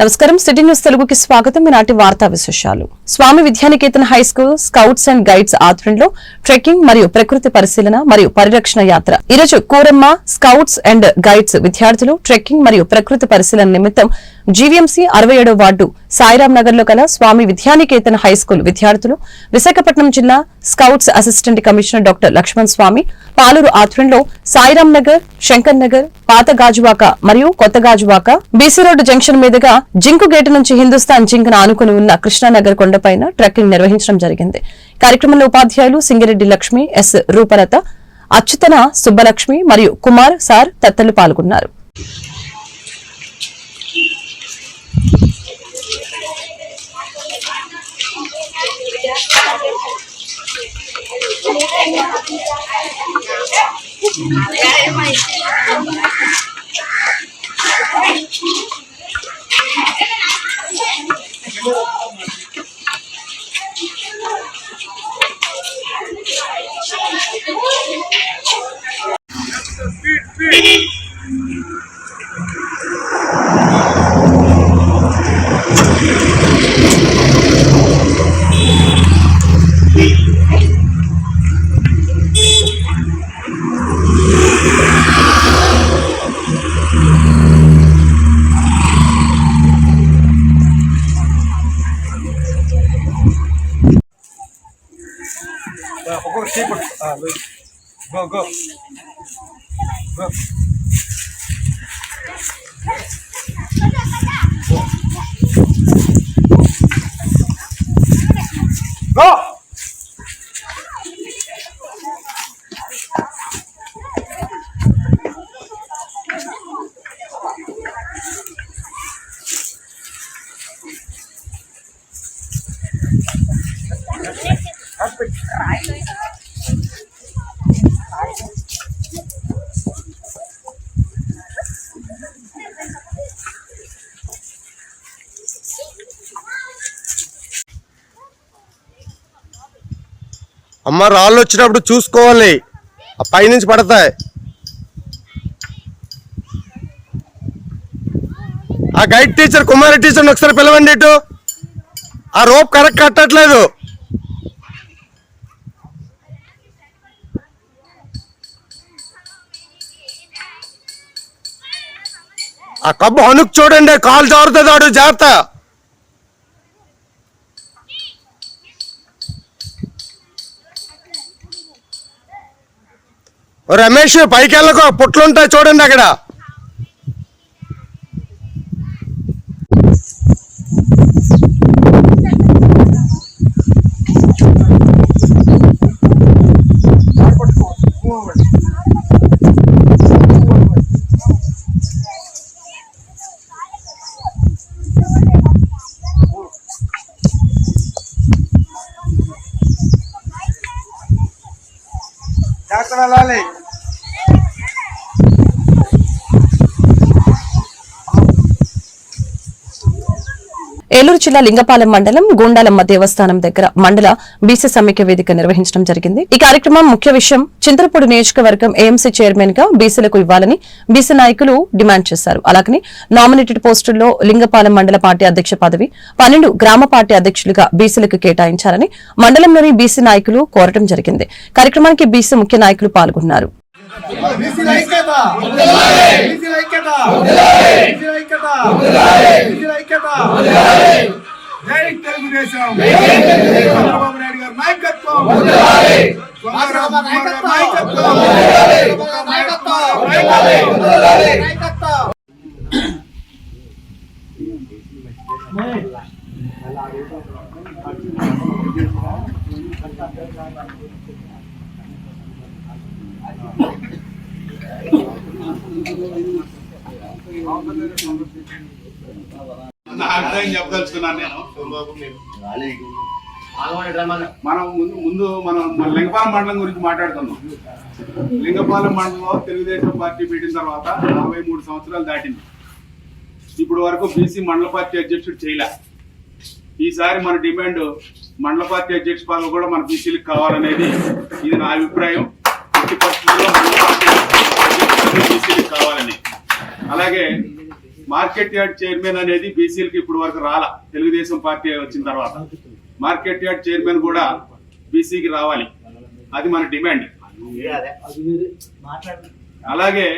నమస్కారం. City news తెలుగుకి స్వాగతం. ఈనాటి వార్తా విశేషాలు. Swami Vidyaniketan high school scouts and guides ఆధ్వర్యంలో ట్రెక్కింగ్ మరియు ప్రకృతి పరిశీలన మరియు పరిరక్షణ యాత్ర. ఈరోజు కూరమ్మ స్కౌట్స్ అండ్ గైడ్స్ విద్యార్థులు ట్రెక్కింగ్ మరియు ప్రకృతి పరిశీలన నిమిత్తం జీవీఎంసీ అరవై ఏడో వార్డు సాయిరాం నగర్లో గల స్వామి విద్యానికేతన్ హై స్కూల్ విద్యార్థులు విశాఖపట్నం జిల్లా scouts assistant commissioner doctor Laxman Swamy Paluru ఆధ్వర్యంలో సాయిరాం నగర్ శంకర్ నగర్ పాత గాజువాక మరియు కొత్త గాజువాక బీసీ రోడ్డు జంక్షన్ మీదుగా జింకు గేటు నుంచి హిందుస్థాన్ జింక్ ఆనుకుని ఉన్న కృష్ణానగర్ కొండపైన ట్రెక్కింగ్ నిర్వహించడం జరిగింది. కార్యక్రమంలో ఉపాధ్యాయులు సింగిరెడ్డి లక్ష్మి ఎస్ రూపలత అచ్యుతన సుబ్బలక్ష్మి మరియు కుమార్ సార్ తత్తలు పాల్గొన్నారు. Obrigada, mãe. గో గో అమ్మ రాళ్ళు వచ్చినప్పుడు చూసుకోవాలి. ఆ పైనుంచి పడతాయి. ఆ గైడ్ టీచర్ కుమారి టీచర్ ఒకసారి పిలవండి ఇటు. ఆ రోప్ కరెక్ట్ కట్టట్లేదు. ఆ కబ్బు హనుక్ చూడండి కాలు జారుతుంది ఆడు జాగ్రత్త. రమేష్ పైకి వెళ్ళకో పుట్లు చూడండి అక్కడ. జాగ్రత్త వెళ్ళాలి ఏలూరు జిల్లా లింగపాలెం మండలం గూండాలమ్మ దేవస్థానం దగ్గర మండల బీసీ సమైక్య వేదిక నిర్వహించడం జరిగింది. ఈ కార్యక్రమం ముఖ్య విషయం చింతలపూడి నియోజకవర్గం ఏఎంసీ చైర్మన్గా బీసీలకు ఇవ్వాలని బీసీ నాయకులు డిమాండ్ చేశారు. అలాగని నామినేటెడ్ పోస్టుల్లో లింగపాలెం మండల పార్టీ అధ్యక్ష పదవి పన్నెండు గ్రామ పార్టీ అధ్యక్షులుగా బీసీలకు కేటాయించాలని మండలంలోని బీసీ నాయకులు కోరటం జరిగింది. కార్యక్రమానికి బీసీ ముఖ్య నాయకులు పాల్గొన్నారు. బీసీల ఐక్యత బీసీల ఐక్యత బీసీల ఐక్యత బీసీల ఐక్యత జై తెలుగుదేశం చంద్రబాబు నాయుడు గారి నాయకత్వం చంద్రబాబు నాయుడు గారి నాయకత్వం నాయకత్వం నా అభిప్రాయం చెప్పదలుచుకున్నాను నేను. మనం ముందు ముందు మనం మన లింగపాలెం మండలం గురించి మాట్లాడుతున్నాం లింగపాలెం మండలంలో తెలుగుదేశం పార్టీ పెట్టిన తర్వాత నలభై మూడు సంవత్సరాలు దాటింది. ఇప్పుడు వరకు బీసీ మండల పార్టీ అధ్యక్షుడు చేయలే. ఈసారి మన డిమాండ్ మండల పార్టీ అధ్యక్ష పదవి కూడా మన బీసీలకు కావాలనేది ఇది నా అభిప్రాయం. ఎట్టి పరిస్థితుల్లో బీసీలకు కావాలని. అలాగే మార్కెట్ యార్డ్ చైర్మన్ అనేది బీసీలకి ఇప్పుడు వరకు రాలా. తెలుగుదేశం పార్టీ వచ్చిన తర్వాత. మార్కెట్ యార్డ్ చైర్మన్ కూడా బీసీకి రావాలి. అది మన డిమాండ్. అలాగే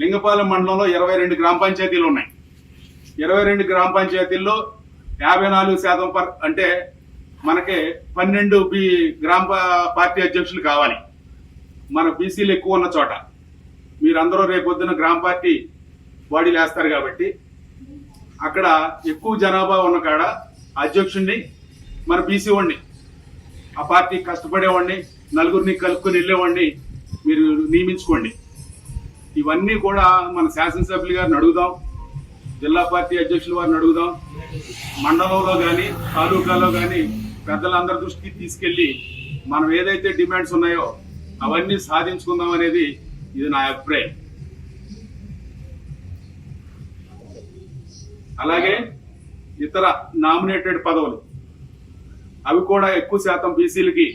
లింగపాలెం మండలంలో ఇరవై రెండు గ్రామ పంచాయతీలు ఉన్నాయి. ఇరవై రెండు గ్రామ పంచాయతీల్లో యాభై నాలుగు శాతం పర్ అంటే మనకి పన్నెండు బి గ్రామ పార్టీ అధ్యక్షులు కావాలి. మన బీసీలు ఎక్కువ ఉన్న చోట. మీరందరూ రేపొద్దున గ్రామ పార్టీ బాడీలు వేస్తారు కాబట్టి అక్కడ ఎక్కువ జనాభా ఉన్న కాడ అధ్యక్షుడిని మన బీసీ వాడిని ఆ పార్టీ కష్టపడేవాడిని నలుగురిని కలుపుకొని వెళ్ళేవాడిని మీరు నియమించుకోండి. ఇవన్నీ కూడా మన శాసనసభ్యులు గారిని అడుగుదాం జిల్లా పార్టీ అధ్యక్షుల వారిని అడుగుదాం. మండలంలో కానీ తాలూకాలో కానీ పెద్దలందరి దృష్టికి తీసుకెళ్ళి మనం ఏదైతే డిమాండ్స్ ఉన్నాయో అవన్నీ సాధించుకుందాం అనేది ఇది నా అభిప్రాయం. అలాగే ఇతర నామినేటెడ్ పదవులు. అవి కూడా ఎక్కువ శాతం బీసీలకి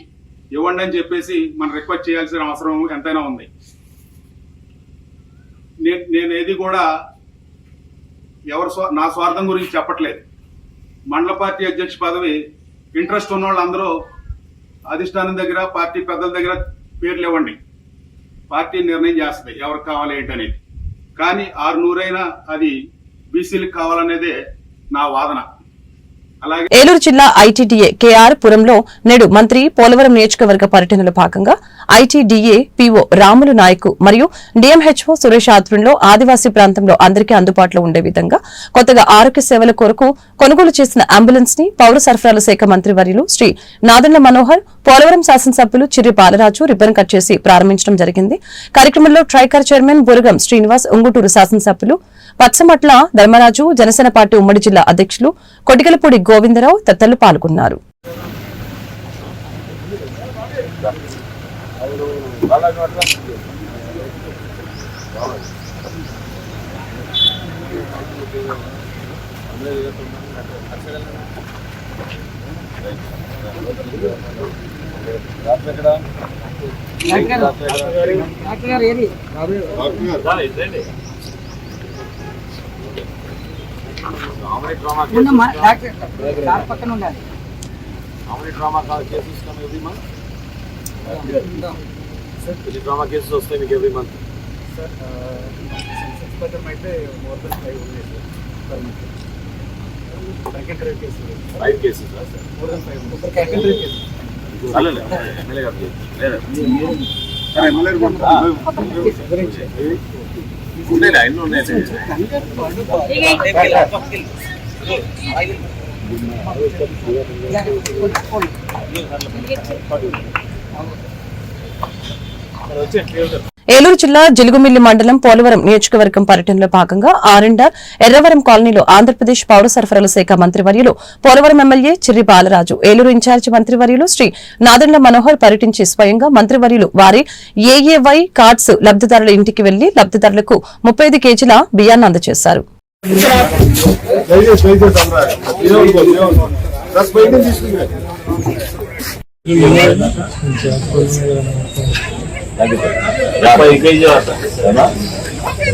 ఇవ్వండి అని చెప్పేసి మనం రిక్వెస్ట్ చేయాల్సిన అవసరం ఎంతైనా ఉంది. నేను నేను ఏది కూడా ఎవరు నా స్వార్థం గురించి చెప్పట్లేదు. మండల పార్టీ అధ్యక్ష పదవి ఇంట్రెస్ట్ ఉన్న వాళ్ళందరూ అధిష్టానం దగ్గర పార్టీ పెద్దల దగ్గర పేర్లు ఇవ్వండి పార్టీ నిర్ణయం చేస్తుంది ఎవరికి కావాలి ఏంటనేది. కానీ ఆరు నూరైనా అది బీసీలకు కావాలనేదే నా వాదన. ఏలూరు జిల్లా ఐటీడీఏ కేఆర్ పురంలో నేడు మంత్రి పోలవరం నియోజకవర్గ పర్యటనలో భాగంగా ఐటీడీఏ పీఓ రాములు నాయక్ మరియు డిఎంహెచ్ఓ సురేష్ ఆధ్వర్యంలో ఆదివాసీ ప్రాంతంలో అందరికీ అందుబాటులో ఉండే విధంగా కొత్తగా ఆరోగ్య సేవల కొరకు కొనుగోలు చేసిన అంబులెన్స్ని పౌర సరఫరాల శాఖ మంత్రి వర్యులు శ్రీ నాదండ్ల మనోహర్ పోలవరం శాసనసభ్యులు చిర్రి బాలరాజు రిబ్బన్ కట్ చేసి ప్రారంభించడం జరిగింది. కార్యక్రమంలో ట్రైకర్ చైర్మన్ బురగం శ్రీనివాస్ ఉంగుటూరు శాసనసభ్యులు పచ్చమట్ల ధర్మరాజు జనసేన పార్టీ ఉమ్మడి జిల్లా అధ్యక్షులు కొటికలపూడి గోవిందరావు తదితరులు పాల్గొన్నారు. ఉండమ్మా డాక్టర్ సార్ పక్కన ఉండాలి How many trauma ca- cases come every month? Any trauma cases వస్తాయి మీకు every month? Five cases, ఆ, sir? అలానే, ఎమ్మెల్యే గారు. లేదా? సరే, ఎమ్మెల్యే గారు ఉన్నాయిలే, ఎన్ని ఉన్నాయి ఏలూరు జిల్లా జిలుగుమిల్లి మండలం పోలవరం నియోజకవర్గం పర్యటనలో భాగంగా ఆరెండ ఎర్రవరం కాలనీలో ఆంధ్రప్రదేశ్ పౌర సరఫరాల శాఖ మంత్రివర్యులు పోలవరం ఎమ్మెల్యే చిర్రి బాలరాజు ఏలూరు ఇన్ఛార్జి మంత్రివర్యులు శ్రీ నాదెండ్ల మనోహర్ పర్యటించి స్వయంగా మంత్రివర్యులు వారి ఏఏవై కార్డ్స్ లబ్దిదారుల ఇంటికి వెళ్ళి లబ్దిదారులకు ముప్పై ఐదు కేజీల బియ్యాన్ని అందజేశారు. యాభై కేజీ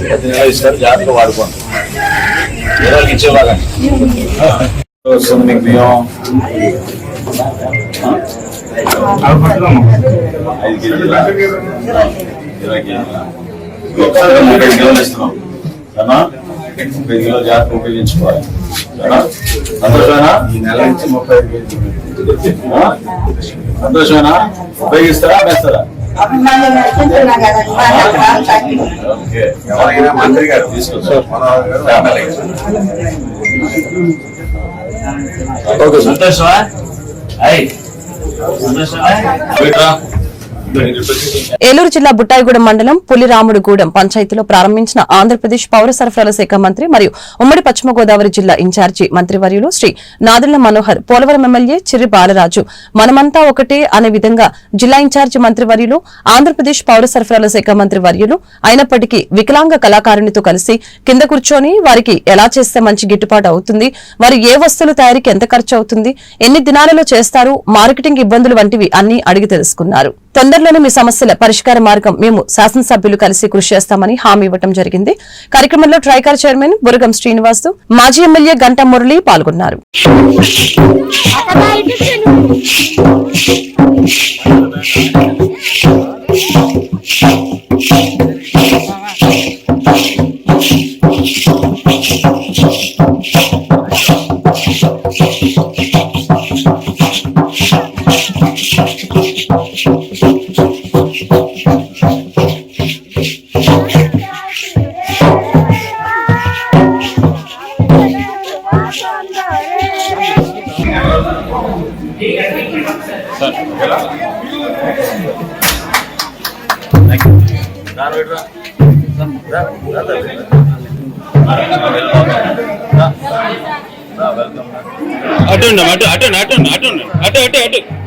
ప్రతి నెల ఇస్తారు జాగ్రత్తగా వాడుకోండి. ఇరవై ఇచ్చేలాగా మీకు బియ్యం ఐదు కేజీల ఇరవై కేజీల ముప్పై కిలోలు ఇస్తున్నాం. సరేనా? ముప్పై కిలో జాగ్రత్త ఉపయోగించుకోవాలి. సంతోషమేనా? ఈ నెల నుంచి ముప్పై సంతోషమేనా ఉపయోగిస్తారా వేస్తారా? ఎవరైనా మంత్రి గారు తీసుకొచ్చారు ఓకే సంతోషమా? సంతోషమా? ఏలూరు జిల్లా బుట్టాయిగూడెం మండలం పులిరాముడుగూడెం పంచాయతీలో ప్రారంభించిన ఆంధ్రప్రదేశ్ పౌర సరఫరాల శాఖ మంత్రి మరియు ఉమ్మడి పశ్చిమ గోదావరి జిల్లా ఇన్ఛార్జి మంత్రివర్యులు శ్రీ నాదుల మనోహర్ పోలవరం ఎమ్మెల్యే చిరి బాలరాజు. మనమంతా ఒకటే అనే విధంగా జిల్లా ఇన్ఛార్జి మంత్రివర్యులు ఆంధ్రప్రదేశ్ పౌర సరఫరాల శాఖ మంత్రి వర్యులు అయినప్పటికీ వికలాంగ కళాకారునితో కలిసి కింద కూర్చొని వారికి ఎలా చేస్తే మంచి గిట్టుబాటు అవుతుంది వారు ఏ వస్తువుల తయారీకి ఎంత ఖర్చు అవుతుంది ఎన్ని దినాలలో చేస్తారు మార్కెటింగ్ ఇబ్బందులు వంటివి అన్ని అడిగి తెలుసుకున్నారు. తొందర తొందరలోనే మీ సమస్యల పరిష్కార మార్గం మేము శాసనసభ్యులు కలిసి కృషి చేస్తామని హామీ ఇవ్వడం జరిగింది. కార్యక్రమంలో ట్రైకార్ చైర్మన్ బురగం శ్రీనివాస్ మాజీ ఎమ్మెల్యే గంట మురళి పాల్గొన్నారు. అటు ఉండం, అటు అటు అటు అటు అటు అటు.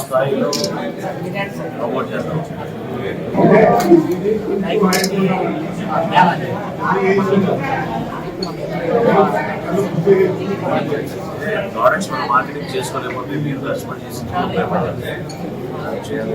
స్థాయిలో ప్రమోట్ చేద్దాం ప్రోడక్ట్స్ మనం మార్కెటింగ్ చేసుకోలేకపోతే మీరు కస్టమర్ చేసి చేయాలి